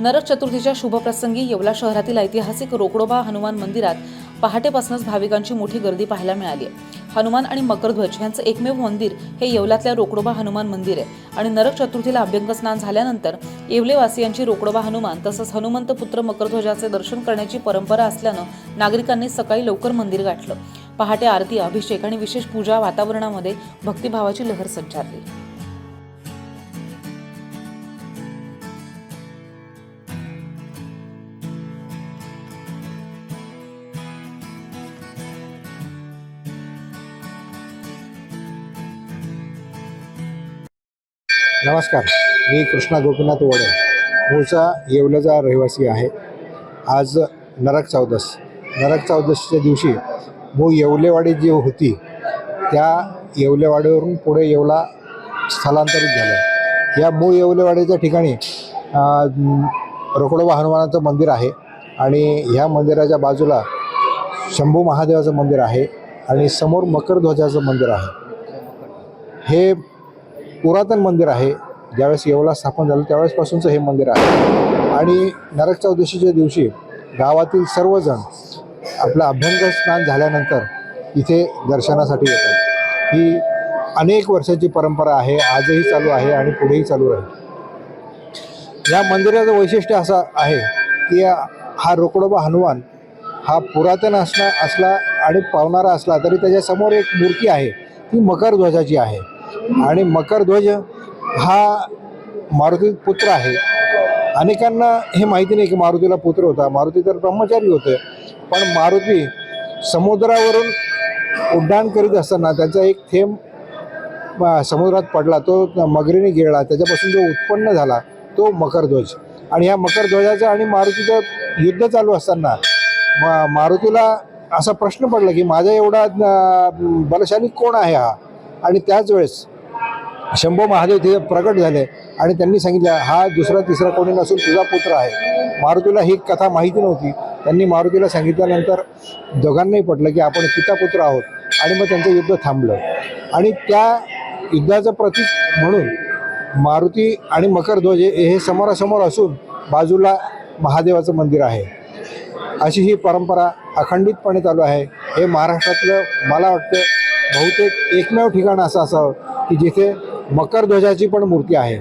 नरक चतुर्थीच्या शुभप्रसंगी येवला शहरातील ऐतिहासिक रोकडोबा हनुमान मंदिरात पहाटेपासूनच भाविकांची मोठी गर्दी पाहायला मिळाली आहे. हनुमान आणि मकरध्वज यांचं एकमेव मंदिर हे येवलातल्या रोकडोबा हनुमान मंदिर आहे. आणि नरक चतुर्थीला अभ्यंग स्नान झाल्यानंतर येवलेवासियांची रोकडोबा हनुमान तसंच हनुमंत पुत्र मकरध्वजाचे दर्शन करण्याची परंपरा असल्यानं नागरिकांनी सकाळी लवकर मंदिर गाठलं. पहाटे आरती अभिषेक आणि विशेष पूजा वातावरणामध्ये भक्तिभावाची लहर संचारली. नमस्कार मी कृष्णा गोपीनाथ वडे मूळचा येवल्याचा रहिवासी आहे. आज नरक चौदस. नरक चौदसच्या दिवशी मूळ येवलेवाडी जी होती त्या येवलेवाडीवरून पुढे येवला स्थलांतरित झालं. या मूळ येवलेवाडीच्या ठिकाणी रोकडोबा हनुमानाचं मंदिर आहे आणि ह्या मंदिराच्या बाजूला शंभू महादेवाचं मंदिर आहे आणि समोर मकरध्वजाचं मंदिर आहे. हे पुरातन मंदिर आहे ज्यावेळेस येवला स्थापन झालं त्यावेळेसपासूनचं हे मंदिर आहे. आणि नरक चौदशीच्या दिवशी गावातील सर्वजण आपलं अभ्यंग स्नान झाल्यानंतर इथे दर्शनासाठी येतात. ही अनेक वर्षाची परंपरा आहे आजही चालू आहे आणि पुढेही चालू राहील. या मंदिराचं वैशिष्ट्य असं आहे की हा रोकडोबा हनुमान हा पुरातन असला असला आणि पावणारा असला तरी त्याच्यासमोर एक मूर्ती आहे ती मकर ध्वजाची आहे. आणि मकरध्वज हा मारुती पुत्र आहे. अनेकांना हे माहिती नाही की मारुतीला पुत्र होता. मारुती तर ब्रह्मचारी होते. पण मारुती समुद्रावरून उड्डाण करीत असताना त्याचा एक थेंब समुद्रात पडला. तो मगरीने गिळला. त्याच्यापासून जो उत्पन्न झाला तो मकरध्वज. आणि ह्या मकरध्वजाचं आणि मारुतीचं युद्ध चालू असताना म मारुतीला असा प्रश्न पडला की माझा एवढा बलशाली कोण आहे हा? आणि त्याच वेळेस शंभो महादेव तिथे प्रकट झाले आणि त्यांनी सांगितलं हा दुसरा तिसरा कोणी नसून तुझा पुत्र आहे. मारुतीला ही कथा माहिती नव्हती. त्यांनी मारुतीला सांगितल्यानंतर दोघांनाही पटलं की आपण पितापुत्र आहोत. आणि मग त्यांचं युद्ध थांबलं. आणि त्या युद्धाचं प्रतीक म्हणून मारुती आणि मकरध्वज हे हे समोरासमोर असून बाजूला महादेवाचं मंदिर आहे. अशी ही परंपरा अखंडितपणे चालू आहे. हे महाराष्ट्रातलं मला वाटतं बहुतेक एकमेव ठिकाण असं असावं की जिथे मकरध्वजाची पण मूर्ती आहे.